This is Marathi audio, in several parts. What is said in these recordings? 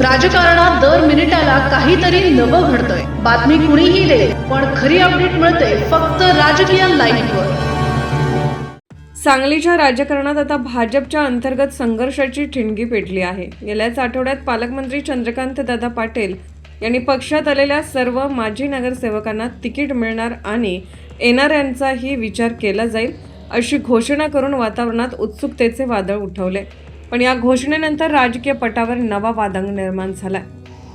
राजकारणात दर मिनिटाला काहीतरी नवं घडतंय. बातमी कुणीही दे पण खरी अपडेट मिळते फक्त राजकीय लाईव्हवर सांगलीच्या राजकारणात आता भाजपच्या अंतर्गत संघर्षाची ठिणगी पेटली आहे. गेल्याच आठवड्यात पालकमंत्री चंद्रकांत दादा पाटील यांनी पक्षात आलेल्या सर्व माजी नगरसेवकांना तिकीट मिळणार आणि येणाऱ्यांचाही विचार केला जाईल अशी घोषणा करून वातावरणात उत्सुकतेचे वादळ उठवले. पण या घोषणेनंतर राजकीय पटावर नवा वादंग निर्माण झालाय.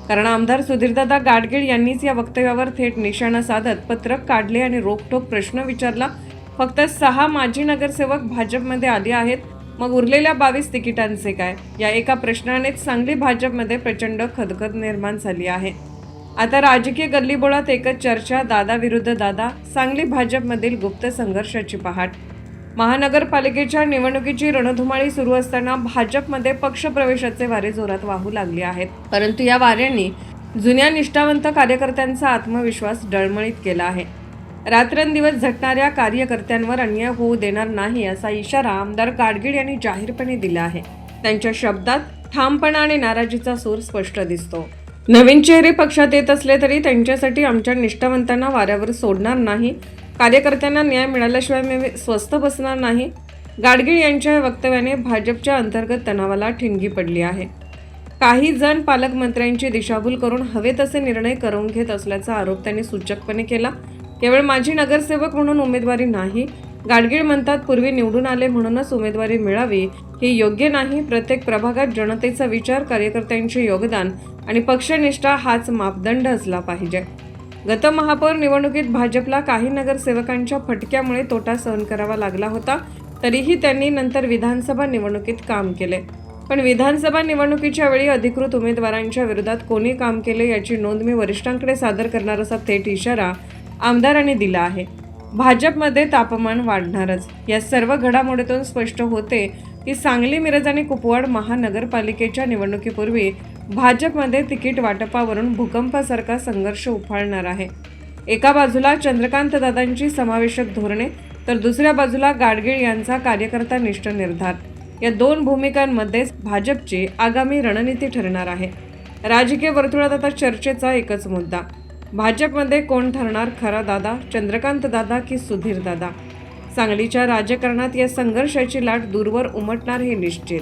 कारण आमदार सुधीरदादा गाडगीळ यांनीच या वक्तव्यावर थेट निशाणा साधत पत्रक काढले आणि रोखठोक प्रश्न विचारला. फक्त सहा माजी नगरसेवक भाजपमध्ये आले आहेत. मग उरलेल्या बावीस तिकिटांचे काय? या एका प्रश्नानेच सांगली भाजपमध्ये प्रचंड खदखद निर्माण झाली आहे. आता राजकीय गल्लीबोळात एकच चर्चा दादा विरुद्ध दादा सांगली भाजपमधील गुप्त संघर्षाची पहाट. महानगरपालिकेच्या निवडणुकीची रणधुमाळी सुरू असताना भाजपमध्ये पक्षप्रवेशाचे वारे जोरात वाहू लागले आहेत. परंतु या वाऱ्यांनी जुन्या निष्ठावंत कार्यकर्त्यांचा आत्मविश्वास डळमळीत केला आहे. रात्रंदिवस झटणाऱ्या कार्यकर्त्यांवर अन्याय होऊ देणार नाही असा इशारा आमदार गाडगीळ यांनी जाहीरपणे दिला आहे. त्यांच्या शब्दात ठामपणा आणि नाराजीचा सूर स्पष्ट दिसतो. नवीन चेहरे पक्षात येत असले तरी त्यांच्यासाठी आमच्या निष्ठावंतांना वाऱ्यावर सोडणार नाही कार्यकर्त्यांना न्याय मिळाल्याशिवाय मी स्वस्थ बसणार नाही. गाडगीळ यांच्या या वक्तव्याने भाजपच्या अंतर्गत तणावाला ठिणगी पडली आहे. काही जण पालकमंत्र्यांची दिशाभूल करून हवे तसे निर्णय करून घेत असल्याचा आरोप त्यांनी सूचकपणे केला. केवळ माझी नगरसेवक म्हणून उमेदवारी नाही गाडगीळ म्हणतात पूर्वी निवडून आले म्हणूनच उमेदवारी मिळावी हे योग्य नाही. प्रत्येक प्रभागात जनतेचा विचार कार्यकर्त्यांचे योगदान आणि पक्षनिष्ठा हाच मापदंड असला पाहिजे. गत महापौर निवडणुकीत भाजपला काही नगरसेवकांच्या फटक्यामुळे तोटा सहन करावा लागला होता तरीही त्यांनी नंतर विधानसभा निवडणुकीत काम केले. पण विधानसभा निवडणुकीच्या वेळी अधिकृत उमेदवारांच्या विरोधात कोणी काम केले याची नोंद मी वरिष्ठांकडे सादर करणार असा थेट इशारा आमदारांनी दिला आहे. भाजपमध्ये तापमान वाढणारच. या सर्व घडामोडीतून स्पष्ट होते की सांगली मिरज आणि कुपवाड महानगरपालिकेच्या निवडणुकीपूर्वी भाजपमध्ये तिकीट वाटपावरून भूकंपासारखा संघर्ष उफाळणार आहे. एका बाजूला चंद्रकांत दादांची समावेशक धोरणे तर दुसऱ्या बाजूला गाडगीळ यांचा कार्यकर्ता निष्ठ निर्धार या दोन भूमिकांमध्येच भाजपची आगामी रणनीती ठरणार आहे. राजकीय वर्तुळात आता चर्चेचा एकच मुद्दा. भाजपमध्ये कोण ठरणार खरा दादा चंद्रकांत दादा की सुधीर दादा? सांगलीच्या राजकारणात या संघर्षाची लाट दूरवर उमटणार हे निश्चित.